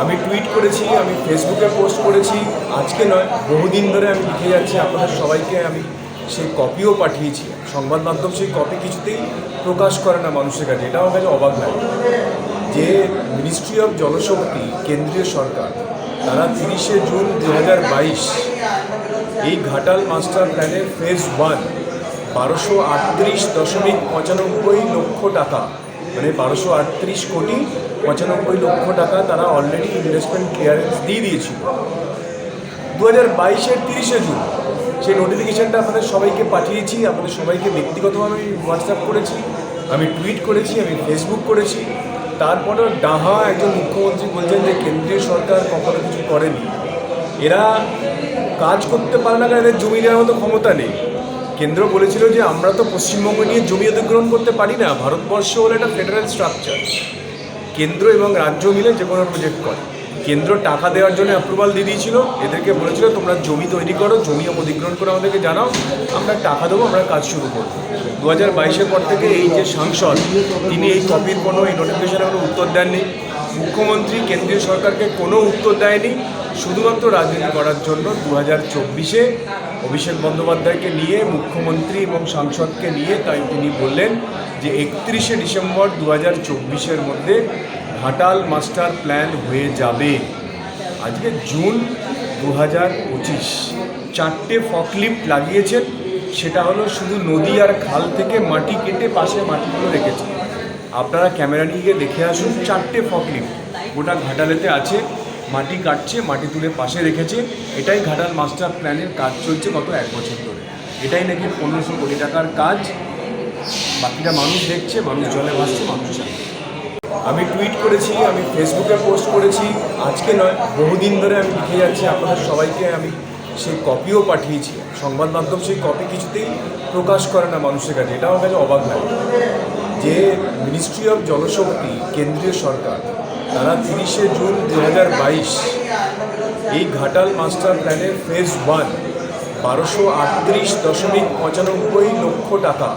আমি টুইট করেছি, আমি ফেসবুকে পোস্ট করেছি। আজকে নয়, বহুদিন ধরে আমি লিখে যাচ্ছি, আপনাদের সবাইকে আমি সেই কপিও পাঠিয়েছি। সংবাদ মাধ্যম সেই কপি কিছুতেই প্রকাশ করে না মানুষের কাছে এটা আমার কাছে অবাক লাগে। যে মিনিস্ট্রি অফ জলশক্তি কেন্দ্রীয় সরকার, তারা তিরিশে জুন দু হাজার বাইশ, এই ঘাটাল মাস্টার প্ল্যানের ফেজ ওয়ান বারোশো আটত্রিশ দশমিক পঁচানব্বই লক্ষ টাকা মানে বারোশো আটত্রিশ কোটি পঁচানব্বই লক্ষ টাকা তারা অলরেডি ইনভেস্টমেন্ট ক্লিয়ারেন্স দিয়ে দিয়েছিল। দু হাজার বাইশের তিরিশে জুন সেই নোটিফিকেশানটা আপনাদের সবাইকে পাঠিয়েছি, আপনাদের সবাইকে ব্যক্তিগতভাবে আমি হোয়াটসঅ্যাপ করেছি, আমি টুইট করেছি, আমি ফেসবুক করেছি। তারপরেও ডাহা একজন মুখ্যমন্ত্রী বলছেন যে কেন্দ্রীয় সরকার কখনো কিছু করেনি। এরা কাজ করতে পারে না কারণ এদের জমি দেওয়ার মতো ক্ষমতা নেই। কেন্দ্র বলেছিল যে আমরা তো পশ্চিমবঙ্গ নিয়ে জমি অধিগ্রহণ করতে পারি না, ভারতবর্ষ হলো একটা ফেডারেল স্ট্রাকচার কেন্দ্র এবং রাজ্য মিলে যে কোনো প্রজেক্ট করে। কেন্দ্র টাকা দেওয়ার জন্য অ্যাপ্রুভাল দিয়ে দিয়েছিল। এদেরকে বলেছিল, তোমরা জমি তৈরি করো, জমি অধিগ্রহণ করে আমাদেরকে জানাও, আমরা টাকা দেবো, আমরা কাজ শুরু করব। দু হাজার বাইশের পর থেকে এই যে সাংসদ, তিনি এই কপির কোনো এই নোটিফিকেশনের কোনো উত্তর দেননি। মুখ্যমন্ত্রী, কেন্দ্রীয় সরকারকে কোনো উত্তর দেয়নি। শুধুমাত্র রাজনীতি করার জন্য দু হাজার চব্বিশে অভিষেক বন্দ্যোপাধ্যায়কে নিয়ে, মুখ্যমন্ত্রী এবং সাংসদকে নিয়ে তাই তিনি বললেন যে একত্রিশে ডিসেম্বর দু হাজার চব্বিশের মধ্যে ঘাটাল মাস্টার প্ল্যান হয়ে যাবে। আজকে জুন দু হাজার পঁচিশ। চারটে ফকলিফ্ট লাগিয়েছেন। সেটা হলো শুধু নদী আর খাল থেকে মাটি কেটে পাশে মাটিগুলো রেখেছে। আপনারা ক্যামেরা নিয়ে গিয়ে দেখে আসুন চারটে ফকলিফ্ট গোটা ঘাটালেতে আছে, মাটি কাটছে, মাটি তুলে পাশে রেখেছে। এটাই ঘাটাল মাস্টার প্ল্যানের কাজ চলছে গত এক বছর ধরে। এটাই নাকি পনেরোশো কোটি টাকার কাজ। বাকিটা মানুষ দেখছে, মানুষ জলে ভাসছে, মানুষ আমি টুইট করেছি, আমি ফেসবুকে পোস্ট করেছি। আজকে নয়, বহুদিন ধরে আমি লিখে যাচ্ছি, আপনাদের সবাইকে আমি সেই কপিও পাঠিয়েছি। সংবাদ মাধ্যম সেই কপি কিছুতেই প্রকাশ করে না মানুষের কাছে। এটা আমার কাছে অবাক লাগে। যে মিনিস্ট্রি অফ জলশক্তি কেন্দ্রীয় সরকার, তারা তিরিশে জুন দু হাজার বাইশ এই ঘাটাল মাস্টার প্ল্যানের ফেজ ওয়ান, বারোশো আটত্রিশ দশমিক পঁচানব্বই লক্ষ টাকা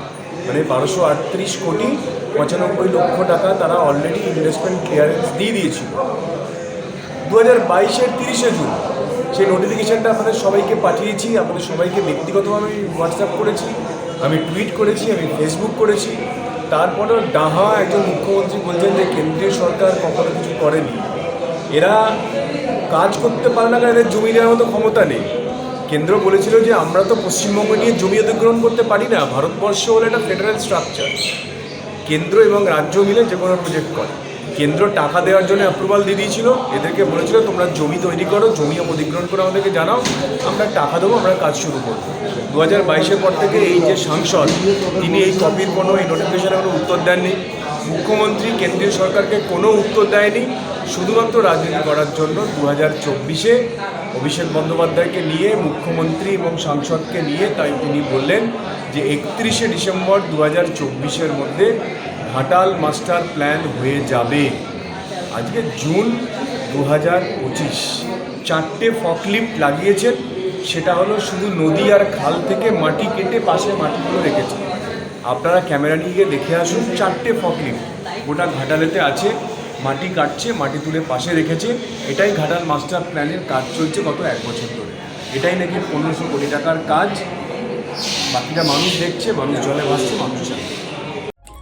মানে বারোশো আটত্রিশ কোটি পঁচানব্বই লক্ষ টাকা তারা অলরেডি ইনভেস্টমেন্ট ক্লিয়ারেন্স দিয়ে দিয়েছিল। দু হাজার বাইশের তিরিশে জুন, সেই নোটিফিকেশানটা আপনাদের সবাইকে পাঠিয়েছি, আপনাদের সবাইকে ব্যক্তিগতভাবে আমি হোয়াটসঅ্যাপ করেছি, আমি টুইট করেছি, আমি ফেসবুক করেছি তারপরেও ডাহা একজন মুখ্যমন্ত্রী বলছেন যে কেন্দ্রীয় সরকার কখনো কিছু করেনি। এরা কাজ করতে পারে না কারণ এদের জমি নেওয়ার মতো ক্ষমতা নেই। কেন্দ্র বলেছিল যে আমরা তো পশ্চিমবঙ্গ নিয়ে জমি অধিগ্রহণ করতে পারি না, ভারতবর্ষ হলো একটা ফেডারেল স্ট্রাকচার কেন্দ্র এবং রাজ্য মিলে যে কোনো প্রজেক্ট করে। কেন্দ্র টাকা দেওয়ার জন্য অ্যাপ্রুভাল দিয়ে দিয়েছিল। এদেরকে বলেছিল, তোমরা জমি তৈরি করো জমি অধিগ্রহণ করে আমাদেরকে জানাও, আমরা টাকা দেবো, আমরা কাজ শুরু করব। দু হাজার বাইশের পর থেকে এই যে সাংসদ, তিনি এই কপির কোনো এই নোটিফিকেশনের কোনো উত্তর দেননি। মুখ্যমন্ত্রী, কেন্দ্রীয় সরকারকে কোনো উত্তর দেয়নি। শুধুমাত্র রাজনীতি করার জন্য দু হাজার চব্বিশে অভিষেক বন্দ্যোপাধ্যায়কে নিয়ে, মুখ্যমন্ত্রী এবং সাংসদকে নিয়ে তাই তিনি বললেন যে একত্রিশে ডিসেম্বর দু হাজার চব্বিশের মধ্যে ঘাটাল মাস্টার প্ল্যান হয়ে যাবে। আজকে জুন দু হাজার পঁচিশ। চারটে ফকলিফ্ট লাগিয়েছেন। সেটা হলো শুধু নদী আর খাল থেকে মাটি কেটে পাশে মাটিগুলো রেখেছে আপনারা ক্যামেরা নিয়ে গিয়ে দেখে আসুন, চারটে ফকলিফ্ট গোটা ঘাটালেতে আছে, মাটি কাটছে, মাটি তুলে পাশে রেখেছে। এটাই ঘাটাল মাস্টার প্ল্যানের কাজ চলছে গত এক বছর ধরে। এটাই নাকি পনেরোশো কোটি টাকার কাজ। বাকিটা মানুষ দেখছে, মানুষ জলে ভাসছে, মানুষ জানে